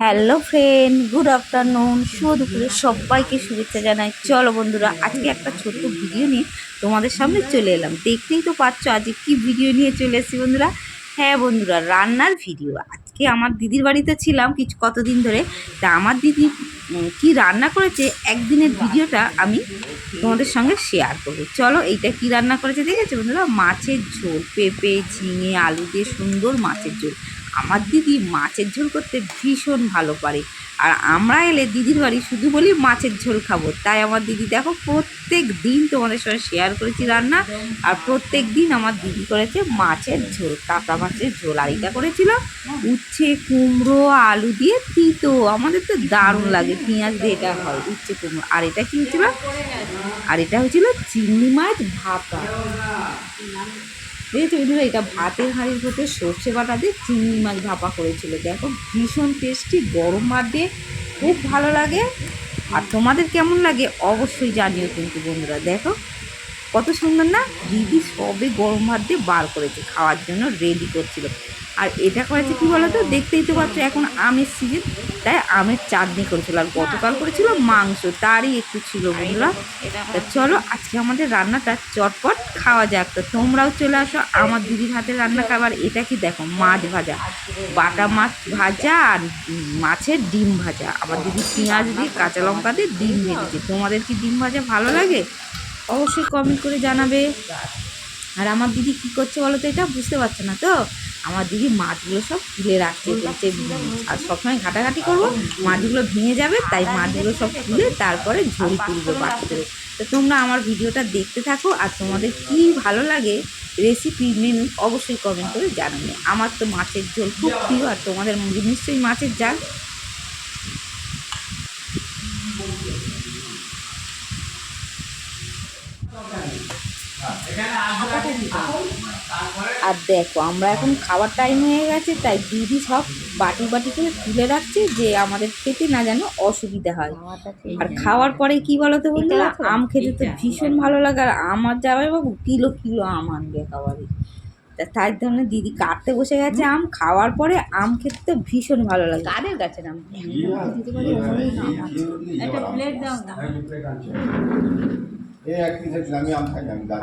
Hello friend, good afternoon. শুভ দুপুরে সবাইকে শুভেচ্ছা জানাই। চলো বন্ধুরা, আজকে একটা ছোট্ট ভিডিও নিয়ে তোমাদের সামনে চলে এলাম। দেখতেই তো পাচ্ছ, আজকে কি ভিডিও নিয়ে চলে এসেছি বন্ধুরা? হ্যাঁ বন্ধুরা, রান্নার ভিডিও। আজকে আমার দিদির বাড়িতে ছিলাম কিছু কতদিন ধরে। তা আমার দিদি কি রান্না করেছে একদিনের ভিডিওটা আমি তোমাদের সঙ্গে শেয়ার করব। চলো, এইটা কি রান্না করেছে, দেখেছ বন্ধুরা? মাছের ঝোল, পেঁপে, ঝিঙে, আলু দিয়ে সুন্দর মাছের ঝোল। আমার দিদি মাছের ঝোল করতে ভীষণ ভালো পারে। আর আমরা এলে দিদির বাড়ি শুধু বলি মাছের ঝোল খাব। তাই আমার দিদি, দেখো, প্রত্যেক দিন তোমাদের সঙ্গে শেয়ার করেছি রান্না, আর প্রত্যেক দিন আমার দিদি করেছে মাছের ঝোল কাঁচা মাছের ঝোল। আর এটা করেছিল উচ্ছে, কুমড়ো, আলু দিয়ে তিতো। আমাদের তো দারুণ লাগে, পেঁয়াজ দিয়ে এটা হয়, উচ্ছে, কুমড়ো। আর এটা কি হয়েছিল? আর এটা হয়েছিল চিংড়ি মাছ ভাপা। দেখেছ বন্ধুরা, এটা ভাতের হাঁড়ির ভেতরে সর্ষে বাটা দিয়ে চিংড়ি মাছ ভাপা করেছিল। দেখো, ভীষণ টেস্টি গরম ভাত দিয়ে খুব ভালো লাগে। আর তোমাদের কেমন লাগে অবশ্যই জানিও কিন্তু বন্ধুরা। দেখো, কত সুন্দর না? দিদি সবে গরম ভাত দিয়ে বার করেছে, খাওয়ার জন্য রেডি করছিল। আর এটা করেছে কি বলতো? দেখতেই তো পাচ্ছ, এখন আমের সিজন তাই আমের চাটনি করেছিল আর গতকাল করেছিল মাংস, তারই একটু ছিল বন্ধুরা। তা চলো, আজকে আমাদের রান্নাটা চটপট খাওয়া যাক। তো তোমরাও চলে আসো, আমার দিদির হাতে রান্না খাবার, এটা কি দেখো, মাছ ভাজা। বাটা মাছ ভাজা আর মাছের ডিম ভাজা। আমার দিদি পেঁয়াজ দিয়ে কাঁচা লঙ্কা দিয়ে ডিম ভেজেছে। তোমাদের কি ডিম ভাজা ভালো লাগে? অবশ্যই কমেন্ট করে জানাবে। আর আমার দিদি কী করছে বলো তো এটা? বুঝতে পারছ না তো? আমার দিদি মাছগুলো সব তুলে রাখছে আর সবসময় ঘাটাঘাটি করব, মাছগুলো ভেঙে যাবে, তাই মাছগুলো সব তুলে তারপরে ঝোল তুলবে করে তো তোমরা আমার ভিডিওটা দেখতে থাকো, আর তোমাদের কি ভালো লাগে রেসিপি মেনু অবশ্যই কমেন্ট করে জানাবে আমার তো মাছের ঝোল খুব প্রিয়, আর তোমাদের নিশ্চয়ই মাছের ঝাল। আর দেখো আমরা এখন খাওয়ার টাইম হয়ে গেছে তাই দিদি সব বাটি বাটি করে তুলে রাখছে যে আমাদের খেতে না যেন অসুবিধা হয়। আর খাওয়ার পরে কি বলতো বন্ধুরা আম খেতে তো ভীষণ ভালো লাগে আর আমার যাবে বাবু কিলো কিলো আম আনবে খাবারে তা তাই জন্য দিদি কাটতে বসে গেছে আম খাওয়ার পরে আম খেতে তো ভীষণ ভালো লাগে। কাদের গাছের আম একটা প্লেট দাও না।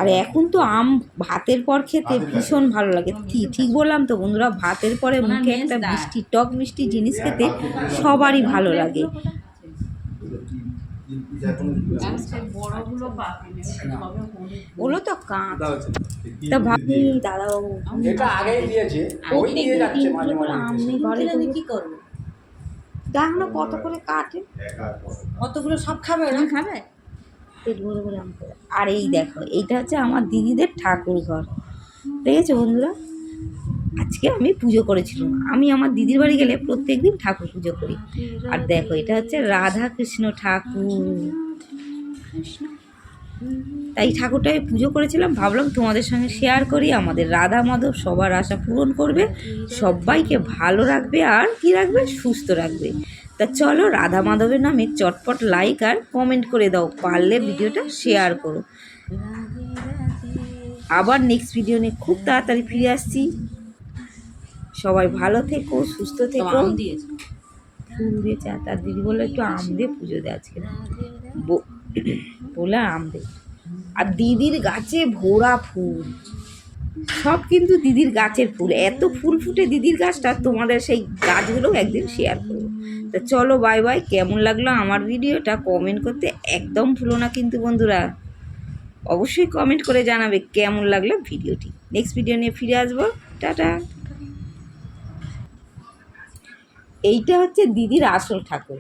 আর এখন তো আম ভাতের পর খেতে ভীষণ ভালো লাগে। কি ঠিক বললাম তো বন্ধুরা? ভাতের পরে মুখে একটা মিষ্টি টক মিষ্টি জিনিস খেতে সবারই ভালো লাগে। ওগুলো তো কাঁচ। তা ভাবি দাদাবাবু এটা আগেই দিয়েছে ওই দিয়ে যাচ্ছে মাঝে মাঝে। আমি ঘরে কি করব? দেখ না কত করে কাটে। সব খাবে ওরা? খাবে। পেট ভরে ভরে আম। আর এই দেখো এইটা হচ্ছে আমার দিদিদের ঠাকুর ঘর দেখেছ বন্ধুরা? আজকে আমি পুজো করেছিলাম। আমি আমার দিদির বাড়ি গেলে প্রত্যেক দিন ঠাকুর পুজো করি। আর দেখো এটা হচ্ছে রাধা কৃষ্ণ ঠাকুর। তাই ঠাকুরটা আমি পুজো করেছিলাম। ভাবলাম তোমাদের সঙ্গে শেয়ার করি। আমাদের রাধা মাধব সবার আশা পূরণ করবে। সবাইকে ভালো রাখবে আর কি রাখবে? সুস্থ রাখবে। তা চলো রাধা মাধবের নামে চটপট লাইক আর কমেন্ট করে দাও পারলে ভিডিওটা শেয়ার করো। আবার নেক্সট ভিডিও নিয়ে খুব তাড়াতাড়ি ফিরে আসছি। সবাই ভালো থেকো সুস্থ থেকো। আম দিয়েছে? ফুল দিয়ে চা তার দিদি বলল একটু আম দিয়ে পুজো দে আজকে। বলে আম দে। আর দিদির গাছে ভোরা ফুল। সব কিন্তু দিদির গাছের ফুল। এত ফুল ফুটে দিদির গাছটা তোমাদের সেই গাছগুলো একদিন শেয়ার করব। তা চলো বাই বাই কেমন লাগল আমার ভিডিওটা? কমেন্ট করতে একদম ভুলো না কিন্তু বন্ধুরা। অবশ্যই কমেন্ট করে জানাবে কেমন লাগল ভিডিওটি। নেক্সট ভিডিও নিয়ে ফিরে আসব। টাটা। এইটা হচ্ছে দিদির আসল ঠাকুর।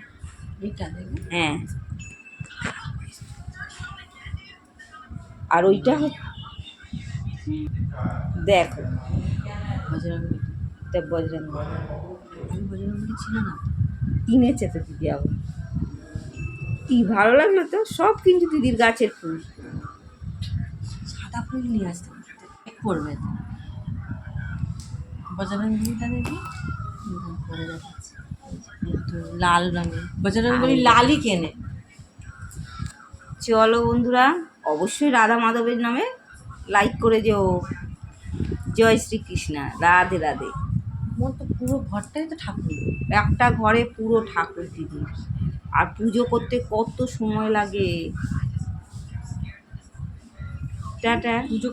হ্যাঁ। আর ওইটা হচ্ছে দেখো। বজরঙ্গী বজরঙ্গ ছিল না। কিনেছে তো দিদি আবার। কি ভালো লাগল তো? সব কিন্তু দিদির গাছের ফুল। সাদা ফুল নিয়ে আসতে দেখি দেখাচ্ছি। লাল রঙের। বজরঙ্গী লালই কেনে। চলো বন্ধুরা অবশ্যই রাধা মাধবের নামে লাইক করে যেও। জয় শ্রীকৃষ্ণা। রাধে রাধে। তোমার তো পুরো ঘরটাই তো ঠাকুর। একটা ঘরে পুরো ঠাকুর দিদি। আর পুজো করতে কত সময় লাগে? টাটা পুজো